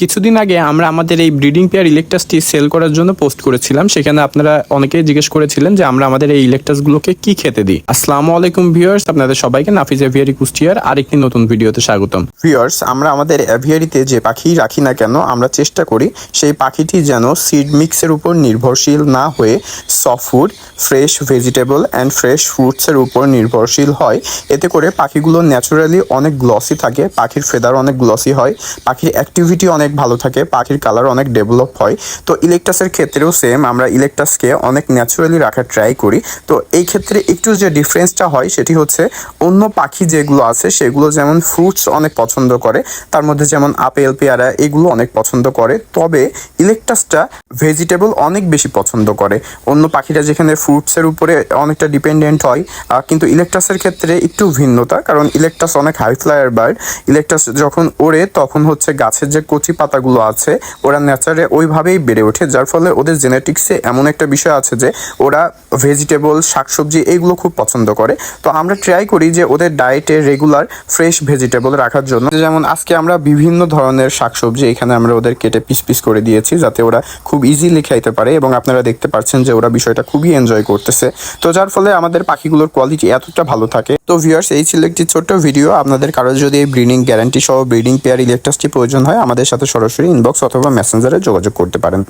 কিছুদিন আগে আমরা আমাদের এই ব্রিডিং পেয়ার ইলেকট্রাসটি সেল করার জন্য পোস্ট করেছিলাম। সেখানে আপনারা অনেকেই জিজ্ঞেস করেছিলেন যে আমরা আমাদের এই ইলেকট্রাসগুলোকে কি খেতে দিই। আসসালামু আলাইকুম ভিউয়ার্স, আপনাদের সবাইকে নাফিজ এভিয়ারি কুষ্টিয়ার আরেকটি নতুন ভিডিওতে স্বাগতম। ভিউয়ার্স, আমরা আমাদের অ্যাভিয়ারিতে যে পাখি রাখি না কেন, আমরা চেষ্টা করি সেই পাখিটি যেন সিড মিক্সের উপর নির্ভরশীল না হয়ে soft food fresh vegetable and fresh ফ্রুটসের উপর নির্ভরশীল হয়। এতে করে পাখিগুলো ন্যাচারালি অনেক গ্লসি থাকে, পাখির ফেদার অনেক গ্লসি হয়, পাখির অ্যাক্টিভিটি অনেক ভালো থাকে, পাখির কালার অনেক ডেভেলপ হয়। তো ইলেকট্রাসের ক্ষেত্রেও সেম আমরা ইলেকট্রাসকে অনেক ন্যাচুরালি রাখার ট্রাই করি। তো এই ক্ষেত্রে একটু যে ডিফারেন্সটা হয় সেটি হচ্ছে, অন্য পাখি যেগুলো আছে, সেগুলো যেমন ফ্রুটস অনেক পছন্দ করে, তার মধ্যে যেমন আপেল, পেয়ারা, এগুলো অনেক পছন্দ করে। তবে ইলেকট্রাসটা ভেজিটেবল অনেক বেশি পছন্দ করে। অন্য পাখিরা যেখানে ফ্রুটসের উপরে অনেকটা ডিপেন্ডেন্ট হয় কিন্তু ইলেকট্রাসের ক্ষেত্রে একটু ভিন্নতা, কারণ ইলেকট্রাস অনেক হাই ফ্লায়ার বার্ড ইলেকট্রাস যখন ওড়ে, তখন হচ্ছে গাছের যে কচি পাতাগুলো আছে, ওরা ন্যাচারে ওইভাবেই বেড়ে ওঠে, যার ফলে ওদের জেনেটিক্সে এমন একটা বিষয় আছে যে, ওরা ভেজিটেবল শাকসবজি এইগুলো খুব পছন্দ করে। তো আমরা ট্রাই করি যে, ওদের ডায়েটে রেগুলার ফ্রেশ ভেজিটেবল রাখার জন্য। যেমন আজকে আমরা বিভিন্ন ধরনের শাকসবজি এখানে আমরা ওদের কেটে পিস পিস করে দিয়েছি, যাতে ওরা খুব ইজিলি খাইতে পারে এবং আপনারা দেখতে পাচ্ছেন যে, ওরা বিষয়টা খুবই এনজয় করতেছে। তো যার ফলে আমাদের পাখিগুলোর কোয়ালিটি এতটা ভালো থাকে। তো ভিউয়ার্স এই ছিল একটি ছোট্ট ভিডিও আপনাদের কারও যদি এই ব্রিডিং গ্যারান্টি সহ ব্রিডিং পেয়ার ইলেকট্রাসটি প্রয়োজন হয়, আমাদের সরাসরি ইনবক্স অথবা মেসেঞ্জারে যোগাযোগ করতে পারেন।